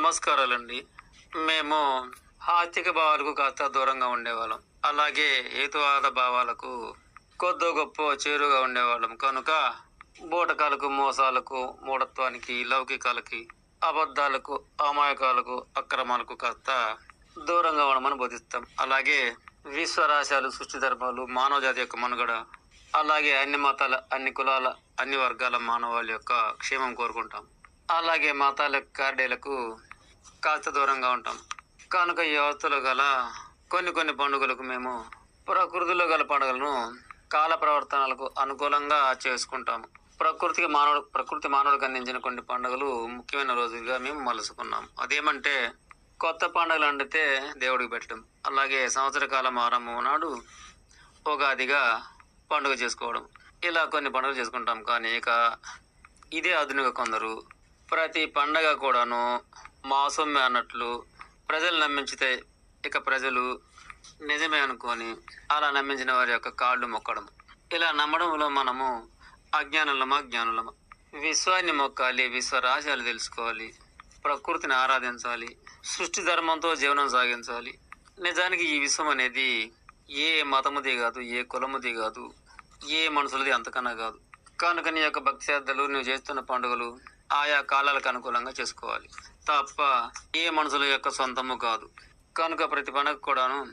నమస్కారాలండి. మేము ఆర్థిక భావాలకు కాస్త దూరంగా ఉండేవాళ్ళం. అలాగే హేతువాద భావాలకు కొద్దో గొప్ప చేరుగా ఉండేవాళ్ళం. కనుక బూటకాలకు మోసాలకు మూఢత్వానికి లౌకికాలకి అబద్ధాలకు అమాయకాలకు అక్రమాలకు కాస్త దూరంగా ఉండమని బోధిస్తాం. అలాగే విశ్వరాశాలు సృష్టి ధర్మాలు మానవ జాతి యొక్క మనుగడ అలాగే అన్ని మతాల అన్ని కులాల అన్ని వర్గాల మానవాళి యొక్క క్షేమం కోరుకుంటాం. అలాగే మతాల కార్డేలకు కాస్త దూరంగా ఉంటాం. కనుక ఈ వ్యవస్థలో గల కొన్ని కొన్ని పండుగలకు మేము ప్రకృతిలో గల పండుగలను కాల ప్రవర్తనలకు అనుకూలంగా చేసుకుంటాము. ప్రకృతికి మానవుడు ప్రకృతి మానవుడికి అందించిన కొన్ని పండుగలు ముఖ్యమైన రోజులుగా మేము మలుసుకున్నాం. అదేమంటే కొత్త పండుగలు వండితే దేవుడికి పెట్టడం. అలాగే సంవత్సర కాలం ఆరంభం నాడు ఉగాదిగా పండుగ చేసుకోవడం. ఇలా కొన్ని పండుగలు చేసుకుంటాం. కానీ ఇక ఇదే ఆధునిక కొందరు. ప్రతి పండగ కూడాను మాసమ్మే అన్నట్లు ప్రజలు నమ్మించితే ఇక ప్రజలు నిజమే అనుకొని అలా నమ్మించిన వారి యొక్క కాళ్ళు మొక్కడం. ఇలా నమ్మడంలో మనము అజ్ఞానులమా జ్ఞానులమా? విశ్వాన్ని మొక్కాలి విశ్వరాశాలు తెలుసుకోవాలి ప్రకృతిని ఆరాధించాలి సృష్టి ధర్మంతో జీవనం సాగించాలి. నిజానికి ఈ విశ్వం అనేది ఏ మతముది కాదు ఏ కులముది కాదు ఏ మనుషులది అంతకన్నా కాదు. కనుక నీ యొక్క భక్తి శ్రద్ధలు నువ్వు చేస్తున్న పండుగలు ఆయా కాలాలకు అనుకూలంగా చేసుకోవాలి. తప్ప ఏ మనుషుల యొక్క సొంతము కాదు. కనుక ప్రతి పండుగ కూడాను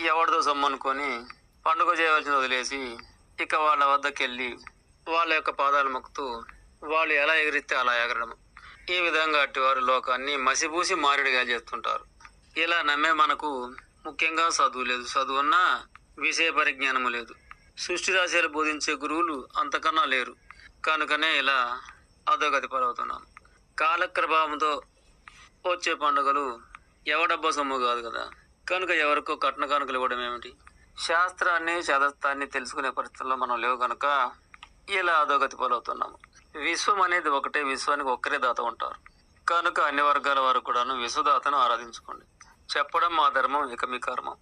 ఎవరిదో సమ్మనుకొని పండుగ చేయవలసిన వదిలేసి ఇక వాళ్ళ వద్దకు వెళ్ళి వాళ్ళ యొక్క పాదాలు మొక్కుతూ వాళ్ళు ఎలా ఎగిరిస్తే అలా ఎగరడం ఈ విధంగా అట్టివారు లోకాన్ని మసిపూసి మారేడుగా చేస్తుంటారు. ఇలా నమ్మే మనకు ముఖ్యంగా చదువు లేదు. చదువున్నా విషయ పరిజ్ఞానము లేదు. సృష్టి రాశిలు బోధించే గురువులు అంతకన్నా లేరు. కనుకనే ఇలా అధోగతి పాలవుతున్నాం కాలక్రభావంతో వచ్చే పండుగలు ఎవడబ్బా సొమ్ము కాదు కదా. కనుక ఎవరికో కట్న కానుకలు ఇవ్వడం ఏమిటి? శాస్త్రాన్ని చదస్తాన్ని తెలుసుకునే పరిస్థితుల్లో మనం లేవు కనుక ఇలా అధోగతి పాలవుతున్నాము విశ్వం అనేది ఒకటే విశ్వానికి ఒక్కరే దాత ఉంటారు. కనుక అన్ని వర్గాల వారు కూడాను విశ్వదాతను ఆరాధించుకోండి. చెప్పడం మా ధర్మం ఇక మీ కర్మం.